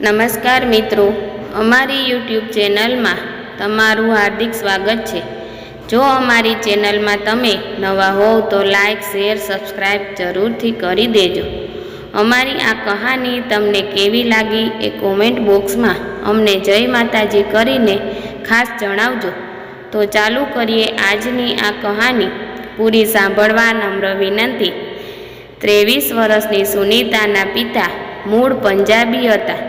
નમસ્કાર મિત્રો, અમારી યુટ્યુબ ચેનલમાં તમારું હાર્દિક સ્વાગત છે. જો અમારી ચેનલમાં તમે નવા હોવ તો લાઈક, શેર સબસ્ક્રાઈબ જરૂરથી કરી દેજો. અમારી આ કહાની તમને કેવી લાગી એ કોમેન્ટ બોક્સમાં અમને જય માતાજી કરીને ખાસ જણાવજો. તો ચાલુ કરીએ આજની આ કહાની. પૂરી સાંભળવા નમ્ર વિનંતી. ત્રેવીસ વર્ષની સુનિતાના પિતા મૂળ પંજાબી હતા.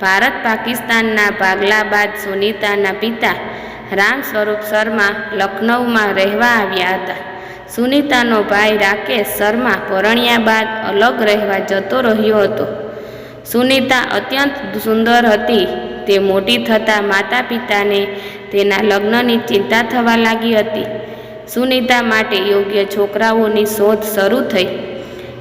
ભારત પાકિસ્તાનના ભાગલા બાદ સુનીતાના પિતા રામ સ્વરૂપ શર્મા લખનૌમાં રહેવા આવ્યા હતા. સુનીતાનો ભાઈ રાકેશ શર્મા પરણ્યા બાદ અલગ રહેવા જતો રહ્યો હતો. સુનીતા અત્યંત સુંદર હતી. તે મોટી થતાં માતા પિતાને તેના લગ્નની ચિંતા થવા લાગી હતી. સુનીતા માટે યોગ્ય છોકરાઓની શોધ શરૂ થઈ.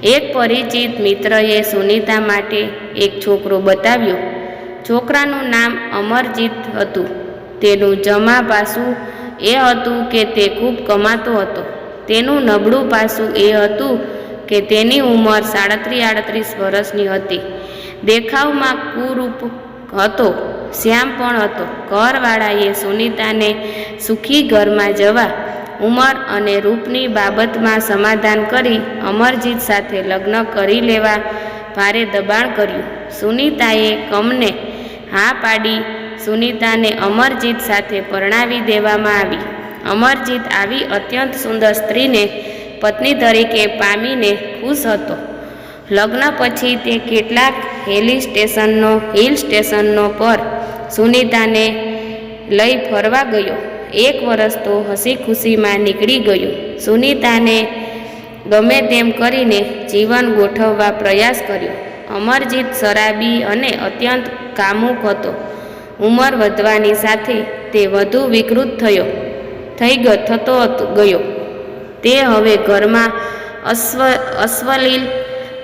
એક પરિચિત મિત્રએ સુનીતા માટે એક છોકરો બતાવ્યો. છોકરાનું નામ અમરજીત હતું. તેનું જમા પાસું એ હતું કે તે ખૂબ કમાતો હતો. તેનું નબળું પાસું એ હતું કે તેની ઉંમર સાડત્રીસ આડત્રીસ વર્ષની હતી. દેખાવમાં કુરૂપ હતો, શ્યામ પણ હતો. ઘરવાળાએ સુનીતાને સુખી ઘરમાં જવા, ઉંમર અને રૂપની બાબતમાં સમાધાન કરી અમરજીત સાથે લગ્ન કરી લેવા ભારે દબાણ કર્યું. સુનીતાએ કમને હા પાડી સુનીતાને અમરજીત સાથે પરણાવી દેવામાં આવી. અમરજીત આવી અત્યંત સુંદર સ્ત્રીને પત્ની તરીકે પામીને ખુશ હતો. લગ્ન પછી તે કેટલાક હિલ સ્ટેશનનો હિલ સ્ટેશનનો પર સુનિતાને લઈ ફરવા ગયો. એક વર્ષ તો હસી ખુશીમાં નીકળી ગયું. સુનિતાને ગમે તેમ કરીને જીવન ગોઠવવા પ્રયાસ કર્યો. અમરજીત શરાબી અને અત્યંત કામુક હતો. ઉંમર વધવાની સાથે તે વધુ વિકૃત થયો, થઈ ગયો થતો ગયો. તે હવે ઘરમાં અશ્વ, અશ્વલીલ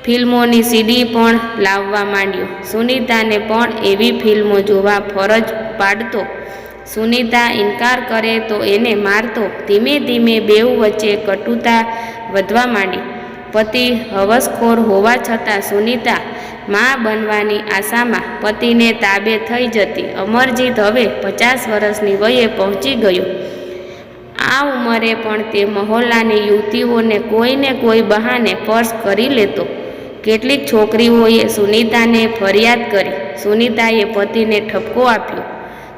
ફિલ્મોની સીડી પણ લાવવા માંડ્યો. સુનિતાને પણ એવી ફિલ્મો જોવા ફરજ પાડતો. સુનિતા ઇનકાર કરે તો એને મારતો. ધીમે ધીમે બેઉ વચ્ચે કટુતા વધવા માંડી. પતિ હવસખોર હોવા છતાં સુનીતા મા બનવાની આશામાં પતિને તાબે થઈ જતી. અમરજીત હવે પચાસ વર્ષની વયે પહોંચી ગયો. આ ઉંમરે પણ તે મહોલ્લાની યુવતીઓને કોઈને કોઈ બહાને પર્સ કરી લેતો. કેટલીક છોકરીઓએ સુનીતાને ફરિયાદ કરી. સુનીતાએ પતિને ઠપકો આપ્યો.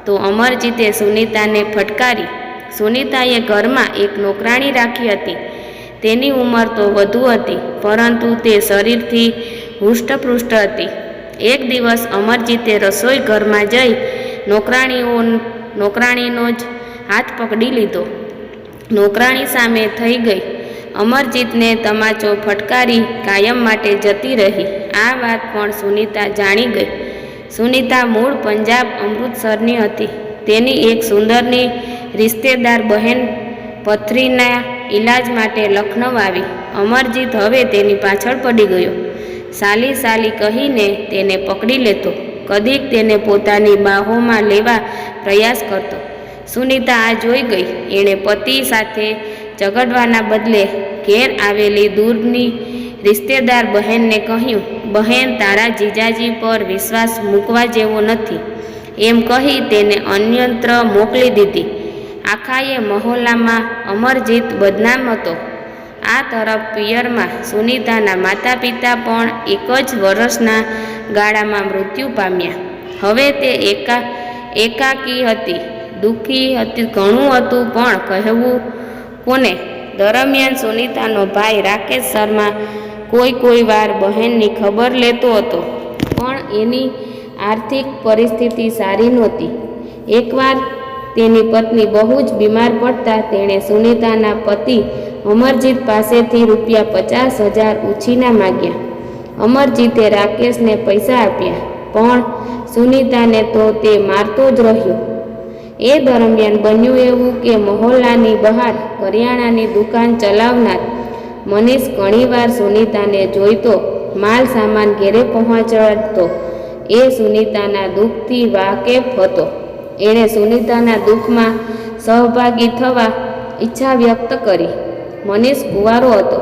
તો અમરજીતે સુનિતાને ફટકારી. સુનિતાએ ઘરમાં એક નોકરાણી રાખી હતી. તેની ઉંમર તો વધુ હતી, પરંતુ તે શરીરથી હૃષ્ટપૃષ્ટ હતી. એક દિવસ અમરજીતે રસોઈ ઘરમાં જઈ નોકરાણીઓ, નોકરાણીનો જ હાથ પકડી લીધો. નોકરાણી સામે થઈ ગઈ. અમરજીતને તમાચો ફટકારી કાયમ માટે જતી રહી. આ વાત પણ સુનીતા જાણી ગઈ. સુનીતા મૂળ પંજાબ અમૃતસરની હતી. તેની એક સુંદરની રિશ્તેદાર બહેન પથરીના ઈલાજ માટે લખનૌ આવી. અમરજીત હવે તેની પાછળ પડી ગયો. સાલી સાલી કહીને તેને પકડી લેતો. કદીક તેને પોતાની બાહોમાં લેવા પ્રયાસ કરતો. સુનિતા આ જોઈ ગઈ. એણે પતિ સાથે ઝઘડવાના બદલે ઘેર આવેલી દૂરની રિશ્તેદાર બહેનને કહ્યું, બહેન, તારા જીજાજી પર વિશ્વાસ મૂકવા જેવો નથી. એમ કહી તેને અન્યત્ર મોકલી દીધી. આખાએ મહોલ્લામાં અમરજીત બદનામ હતો. આ તરફ પિયરમાં સુનીતાના માતા પિતા પણ એક જ વર્ષના ગાળામાં મૃત્યુ પામ્યા. હવે તે એકા, એકાકી હતી, દુઃખી હતી ઘણું હતું પણ કહેવું કોને? દરમિયાન સુનીતાનો ભાઈ રાકેશ શર્મા કોઈ કોઈ વાર બહેનની ખબર લેતો હતો, પણ એની આર્થિક પરિસ્થિતિ સારી નહોતી. એકવાર તેની પત્ની બહુ જ બીમાર પડતા તેણે સુનીતાના પતિ અમરજીત પાસેથી રૂપિયા પચાસ હજાર ઉછીના માગ્યા. અમરજીતે રાકેશને પૈસા આપ્યા, પણ સુનીતાને તો તે મારતો જ રહ્યો. એ દરમિયાન બન્યું એવું કે મહોલ્લાની બહાર કરિયાણાની દુકાન ચલાવનાર મનીષ ઘણીવાર સુનીતાને જોઈતો, માલ સામાન ઘેરે પહોંચાડતો. એ સુનીતાના દુઃખથી વાકેફ હતો. એણે સુનિતાના દુઃખમાં સહભાગી થવા ઈચ્છા વ્યક્ત કરી. મનીષ કુવારો હતો.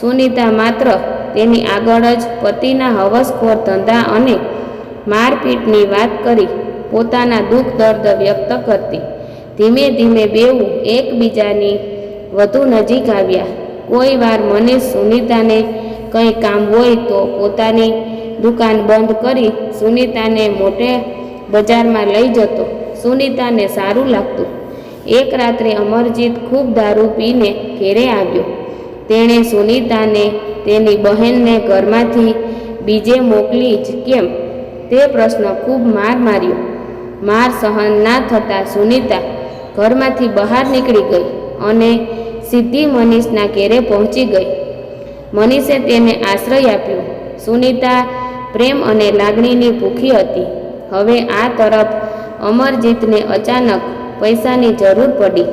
સુનિતા માત્ર તેની આગળ જ પતિના હવસખોર ધંધા અને મારપીટની વાત કરી પોતાના દુઃખ દર્દ વ્યક્ત કરતી. ધીમે ધીમે બેવું એકબીજાની વધુ નજીક આવ્યા. કોઈ વાર મનીષ સુનિતાને કંઈ કામ હોય તો પોતાની દુકાન બંધ કરી સુનિતાને મોટે બજારમાં લઈ જતો. સુનિતાને સારું લાગતું. એક રાત્રે અમરજીત ખૂબ દારૂ પીને ઘેરે આવ્યો. તેણે સુનિતાને તેની બહેનને ઘરમાંથી બીજે મોકલી જ કેમ? તે પ્રશ્ન ખૂબ માર માર્યો. માર સહન ના થતાં સુનિતા ઘરમાંથી બહાર નીકળી ગઈ અને સીધી મનીષના ઘેરે પહોંચી ગઈ. મનીષે તેને આશ્રય આપ્યો. સુનિતા પ્રેમ અને લાગણીની ભૂખી હતી. હવે આ તરફ અમરજીતને અચાનક પૈસાની જરૂર પડી.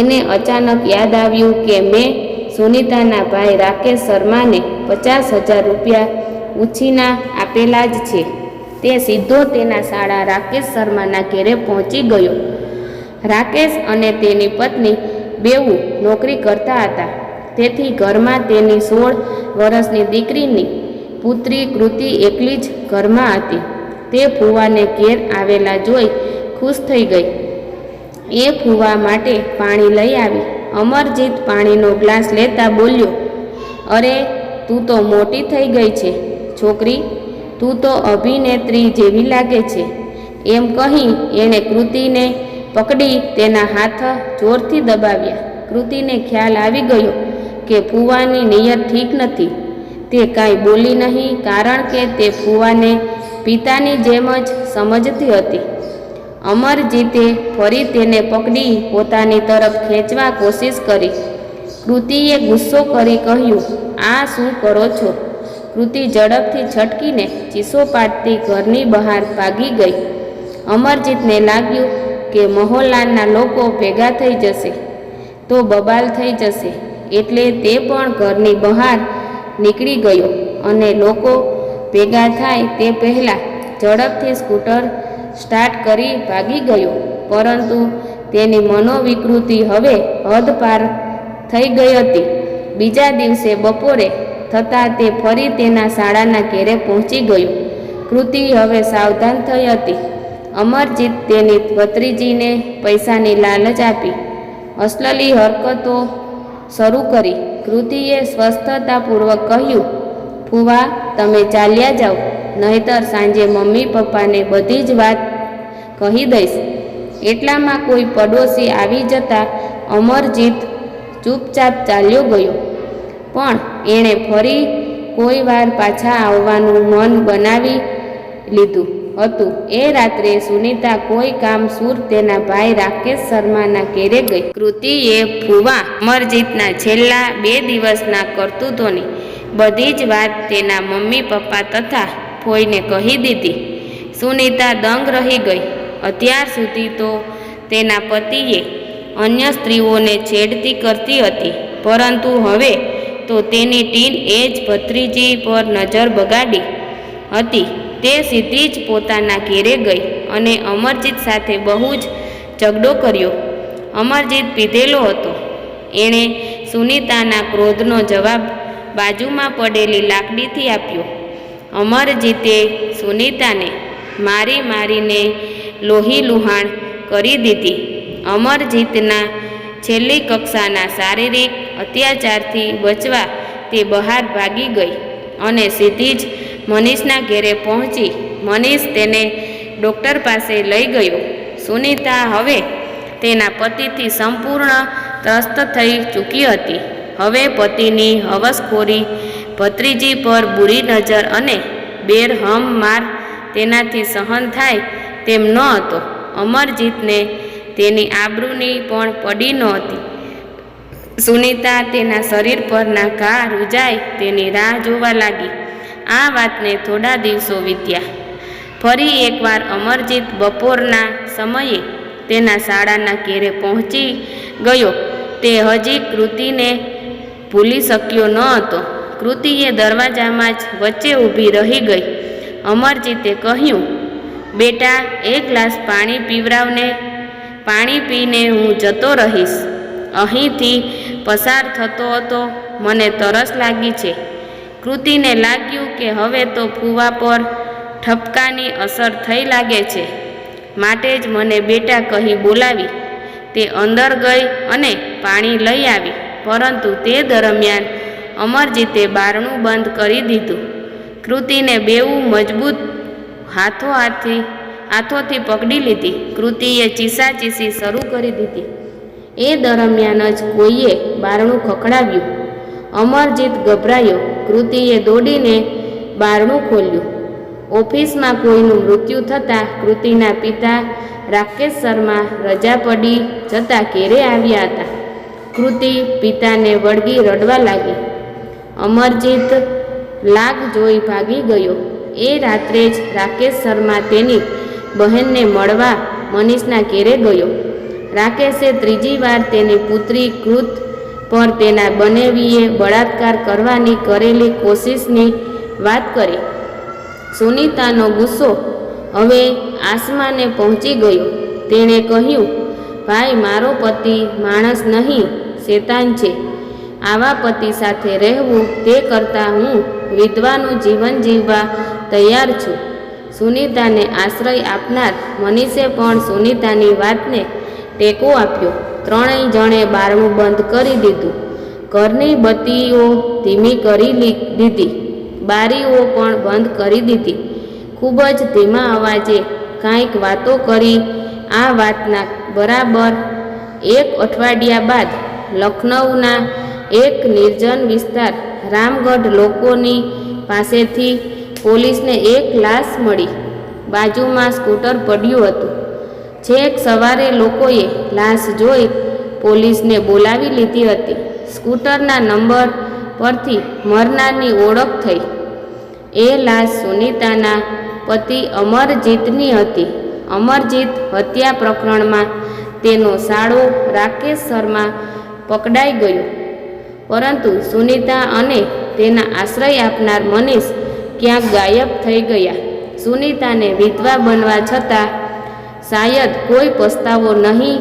એને અચાનક યાદ આવ્યું કે મેં સુનિતાના ભાઈ રાકેશ શર્માને પચાસ હજાર રૂપિયા ઉછીના આપેલા જ છે. તે સીધો તેના શાળા રાકેશ શર્માના ઘેરે પહોંચી ગયો. રાકેશ અને તેની પત્ની બેઉ નોકરી કરતા હતા. તેથી ઘરમાં તેની સોળ વર્ષની દીકરીની પુત્રી કૃતિ એકલી જ ઘરમાં હતી. તે ફૂવાને ઘેર આવેલા જોઈ ખુશ થઈ ગઈ. એ ફૂવા માટે પાણી લઈ આવી. અમરજીત પાણીનો ગ્લાસ લેતા બોલ્યો, અરે, તું તો મોટી થઈ ગઈ છે, છોકરી. તું તો અભિનેત્રી જેવી લાગે છે. એમ કહી એણે કૃતિને પકડી તેના હાથ જોરથી દબાવ્યા. કૃતિને ખ્યાલ આવી ગયો કે ફૂવાની નિયત ઠીક નથી. તે કાંઈ બોલી નહીં, કારણ કે તે ફૂવાને પિતાની જેમ જ સમજતી હતી. અમરજીતે ફરી તેને પકડી પોતાની તરફ ખેંચવા કોશિશ કરી. કૃતિએ ગુસ્સો કરી કહ્યું, આ શું કરો છો? કૃતિ ઝડપથી છટકીને ચીસો પાડતી ઘરની બહાર ભાગી ગઈ. અમરજીતને લાગ્યું કે મહોલ્લાના લોકો ભેગા થઈ જશે. તો બબાલ થઈ જશે. એટલે તે પણ ઘરની બહાર નીકળી ગયો અને લોકો ભેગા થાય તે પહેલાં ઝડપથી સ્કૂટર સ્ટાર્ટ કરી ભાગી ગયો. પરંતુ તેની મનોવિકૃતિ હવે હદ પાર થઈ ગઈ હતી. બીજા દિવસે બપોરે થતાં તે ફરી તેના શાળાના ઘેરે પહોંચી ગયો. કૃતિ હવે સાવધાન થઈ હતી. અમરજીત તેની ભત્રીજીને પૈસાની લાલચ આપી. અસલલી હરકતો શરૂ કરી. કૃતિએ સ્વસ્થતાપૂર્વક કહ્યું ફુવા તમે ચાલ્યા જાઓ, નહીતર સાંજે મમ્મી પપ્પાને બધી જ વાત કહી દઈશ. એટલામાં કોઈ પડોશી આવી જતા અમરજીત ચૂપચાપ ચાલ્યો ગયો. પણ એણે ફરી કોઈ વાર પાછા આવવાનું મન બનાવી લીધું હતું. એ રાત્રે સુનિતા કોઈ કામ સુર તેના ભાઈ રાકેશ શર્માના ઘેરે ગઈ. કૃતિએ ફુવા અમરજીતના છેલ્લા બે દિવસના કરતૂતોની બધી જ વાત તેના મમ્મી, પપ્પા તથા ફોઈને કહી દીધી. સુનિતા દંગ રહી ગઈ. અત્યાર સુધી તો તેના પતિએ અન્ય સ્ત્રીઓને છેડતી કરતી હતી. પરંતુ હવે તો તેની ટીન એજ ભત્રીજી પર નજર બગાડી હતી. તે સીધી જ પોતાના ઘેરે ગઈ અને અમરજીત સાથે બહુ જ ઝઘડો કર્યો. અમરજીત પીધેલો હતો. એણે સુનિતાના ક્રોધનો જવાબ બાજુમાં પડેલી લાકડીથી આપ્યો. અમરજીતે સુનિતાને મારી મારીને લોહી લુહાણ કરી દીધી. અમરજીતના છેલ્લી કક્ષાના શારીરિક અત્યાચારથી બચવા તે બહાર ભાગી ગઈ અને સીધી જ મનીષના ઘેરે પહોંચી મનીષ તેને ડૉક્ટર પાસે લઈ ગયો. સુનિતા હવે તેના પતિથી સંપૂર્ણ ત્રસ્ત થઈ ચૂકી હતી. હવે પતિની હવસખોરી ભત્રીજી પર બુરી નજર અને બેરહમ માર તેનાથી સહન થાય તેમ ન હતો. અમરજીતને તેની આબરૂની પણ પડી નહોતી. સુનિતા તેના શરીર પરના ઘા રૂજાય તેની રાહ જોવા લાગી. આ વાતને થોડા દિવસો વીત્યા. ફરી એકવાર અમરજીત બપોરના સમયે તેના શાળાના ઘેરે પહોંચી ગયો. તે હજી કૃતિને ભૂલી શક્યો ન હતો. કૃતિએ દરવાજામાં જ વચ્ચે ઊભી રહી ગઈ. અમરજીતે કહ્યું, બેટા, એક ગ્લાસ પાણી પીવરાવને. પાણી પીને હું જતો રહીશ. અહીંથી પસાર થતો હતો. મને તરસ લાગી છે. કૃતિને લાગ્યું કે હવે તો ફૂવા પર ઠપકાની અસર થઈ લાગે છે. માટે જ મને બેટા કહી બોલાવી. તે અંદર ગઈ અને પાણી લઈ આવી. પરંતુ તે દરમિયાન અમરજીતે બારણું બંધ કરી દીધું. કૃતિને બેવું મજબૂત હાથો હાથથી હાથોથી પકડી લીધી. કૃતિએ ચીસાચીસી શરૂ કરી દીધી. એ દરમિયાન જ કોઈએ બારણું ખખડાવ્યું. અમરજીત ગભરાયો. કૃતિએ દોડીને બારણું ખોલ્યું. ઓફિસમાં કોઈનું મૃત્યુ થતાં કૃતિના પિતા રાકેશ શર્મા રજા પડી જતાં ઘેરે આવ્યા હતા. કૃતિ પિતાને વળગી રડવા લાગી. અમરજીત લાગ જોઈ ભાગી ગયો. એ રાત્રે જ રાકેશ શર્મા તેની બહેનને મળવા મનીષના ઘેરે ગયો. રાકેશે ત્રીજી વાર તેની પુત્રી કૃત પર તેના બનેવીએ બળાત્કાર કરવાની કરેલી કોશિશની વાત કરી. સુનીતાનો ગુસ્સો હવે આસમાને પહોંચી ગયો. તેણે કહ્યું, ભાઈ, મારો પતિ માણસ નહીં. શેતાન છે. આવા પતિ સાથે રહેવું તે કરતાં હું વિધવાનું જીવન જીવવા તૈયાર છું. સુનિતાને આશ્રય આપનાર મનીષે પણ સુનિતાની વાતને ટેકો આપ્યો. ત્રણેય જણે બારણું બંધ કરી દીધું. ઘરની બત્તીઓ ધીમી કરી દીધી. બારીઓ પણ બંધ કરી દીધી. ખૂબ જ ધીમા અવાજે કાંઈક વાતો કરી. આ વાતના બરાબર એક અઠવાડિયા બાદ લખનૌના એક નિર્જન વિસ્તાર રામગઢ લોકોની પાસેથી પોલીસને એક લાશ મળી. બાજુમાં સ્કૂટર પડ્યું હતું. છેક સવારે લોકોએ લાશ જોઈ પોલીસને બોલાવી લીધી હતી. સ્કૂટરના નંબર પરથી મરનારની ઓળખ થઈ. એ લાશ સુનીતાના પતિ અમરજીતની હતી. અમરજીત હત્યા પ્રકરણમાં તેનો સાળો રાકેશ શર્મા પકડાઈ ગયો. પરંતુ સુનિતા અને તેના આશ્રય આપનાર મનીષ ક્યાંક ગાયબ થઈ ગયા. સુનિતાને વિધવા બનવા છતાં શાયદ કોઈ પસ્તાવો નહીં